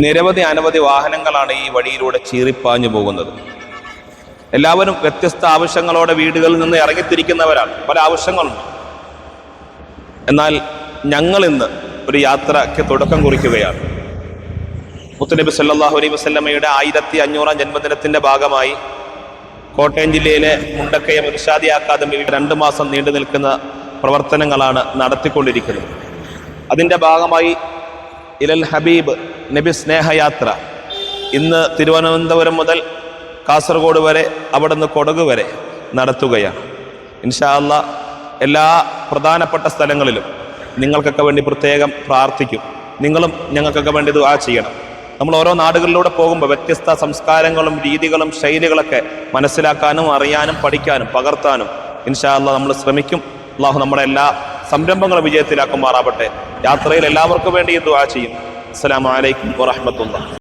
നിരവധി അനവധി വാഹനങ്ങളാണ് ഈ വഴിയിലൂടെ ചീറിപ്പാഞ്ഞു പോകുന്നത്. എല്ലാവരും വ്യത്യസ്ത ആവശ്യങ്ങളോടെ വീടുകളിൽ നിന്ന് ഇറങ്ങിത്തിരിക്കുന്നവരാണ്. പല ആവശ്യങ്ങളുണ്ട്. എന്നാൽ ഞങ്ങൾ ഇന്ന് ഒരു യാത്രയ്ക്ക് തുടക്കം കുറിക്കുകയാണ്. മുത്തുനബി സല്ലാഹു അലൈഹി വസല്ലമയുടെ ആയിരത്തി അഞ്ഞൂറാം ജന്മദിനത്തിന്റെ ഭാഗമായി കോട്ടയം ജില്ലയിലെ മുണ്ടക്കയം ഇർഷാദി അക്കാദമിയിൽ രണ്ട് മാസം നീണ്ടു നിൽക്കുന്ന പ്രവർത്തനങ്ങളാണ് നടത്തിക്കൊണ്ടിരിക്കുന്നത്. അതിന്റെ ഭാഗമായി ഇലൽ ഹബീബ് നബി സ്നേഹയാത്ര. ഇന്ന് തിരുവനന്തപുരം മുതൽ കാസർഗോഡ് വരെ അവിടെ നിന്ന് കൊടക് വരെ നടത്തുകയാണ്. ഇൻഷാ അല്ലാ എല്ലാ പ്രധാനപ്പെട്ട സ്ഥലങ്ങളിലും നിങ്ങൾക്കൊക്കെ വേണ്ടി പ്രത്യേകം പ്രാർത്ഥിക്കും. നിങ്ങളും ഞങ്ങൾക്കൊക്കെ വേണ്ടി ഇത് ആ ചെയ്യണം. നമ്മൾ ഓരോ നാടുകളിലൂടെ പോകുമ്പോൾ വ്യത്യസ്ത സംസ്കാരങ്ങളും രീതികളും ശൈലികളൊക്കെ മനസ്സിലാക്കാനും അറിയാനും പഠിക്കാനും പകർത്താനും ഇൻഷാ അല്ലാ നമ്മൾ ശ്രമിക്കും. അള്ളാഹു നമ്മുടെ എല്ലാ സംരംഭങ്ങളും വിജയത്തിലാക്കുമാറാവട്ടെ. യാത്രയിൽ എല്ലാവർക്കും വേണ്ടി ദുആ ചെയ്യും അസ്സലാമു അലൈക്കും വറഹ്മത്തുള്ളാഹി.